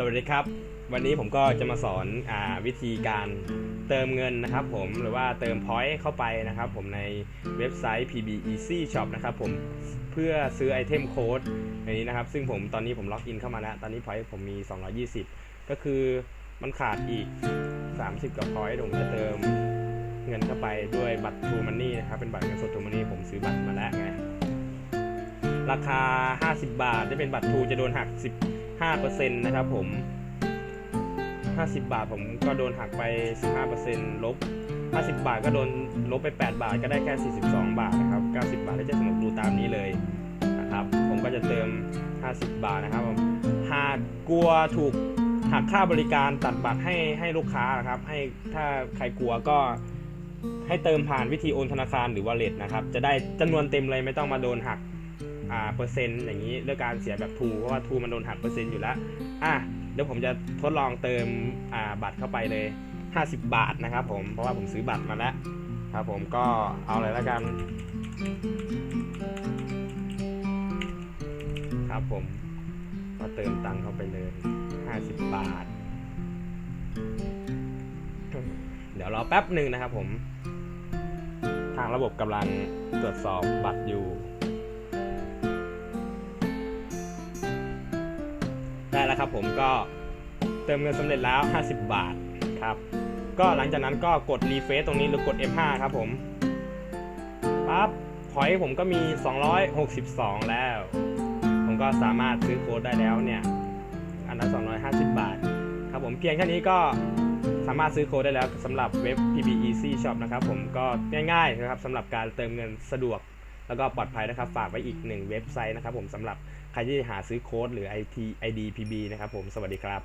สวัสดีครับ วันนี้ผมก็จะมาสอนอวิธีการเติมเงินนะครับผมหรือว่าเติม point เข้าไปนะครับผมในเว็บไซต์ PB Easy Shop นะครับผมเพื่อซื้อไอเทมโค้ดในนี้นะครับ ซึ่งผมตอนนี้ผมล็อกอินเข้ามาแล้ว ตอนนี้ point ผมมี 220 ก็คือมันขาดอีก 30กับ point ผมจะเติมเงินเข้าไปด้วยบัตร True Money นะครับเป็นบัตรเงินสด True Money ผมซื้อบัตรมาแล้วไงราคา 50 บาทจะเป็นบัตร True จะโดนหัก 10 15%นะครับผม 50 บาทผมก็โดนหักไป 15%ลบ 50 บาทก็โดนลบไป 8 บาทก็ได้แค่ 42 บาทนะครับ 90 บาทได้จะสนุกดูตามนี้เลยนะครับ ผมก็จะเติม 50 บาทนะครับผมหากกลัวถูกหักค่าบริการตัดบัตรให้ให้ลูกค้านะครับ ให้ถ้าใครกลัวก็ให้เติมผ่านวิธีโอนธนาคารหรือ wallet นะครับ จะได้จำนวนเต็มเลยไม่ต้องมาโดนหัก อ่าเปอร์เซ็นต์อย่างนี้ด้วยการเสียแบบทูเพราะว่าทูมันโดนหักเปอร์เซ็นต์อยู่แล้วอะเดี๋ยวผมจะทดลองเติมอ่าบัตรเข้าไปเลย 50 บาทนะครับผมเพราะว่าผมซื้อบัตรมาแล้วครับผมก็เอาเลยแล้วกันครับผมก็เติมตังค์เข้าไปเลย 50 บาท เดี๋ยวรอแป๊บหนึ่งนะครับผม ทางระบบกำลังตรวจสอบบัตรอยู่ ได้แล้วครับผมก็เติมเงินสำเร็จแล้ว 50 บาทครับ ก็หลังจากนั้นก็กดรีเฟซตรงนี้หรือกด F5 ครับผมปั๊บพอยผมก็มี 262 แล้ว ผมก็สามารถซื้อโค้ดได้แล้วเนี่ยอันละ250 บาท ครับผมเพียงแค่นี้ก็สามารถซื้อโค้ดได้แล้วสำหรับเว็บ PB Easy Shop นะครับผมก็ง่ายๆนะครับสำหรับการเติมเงินสะดวก แล้วก็ปลอดภัยนะครับ ฝากไว้อีกหนึ่งเว็บไซต์นะครับผมสำหรับใครที่หาซื้อโค้ดหรือ IT ID PB นะครับผม สวัสดีครับ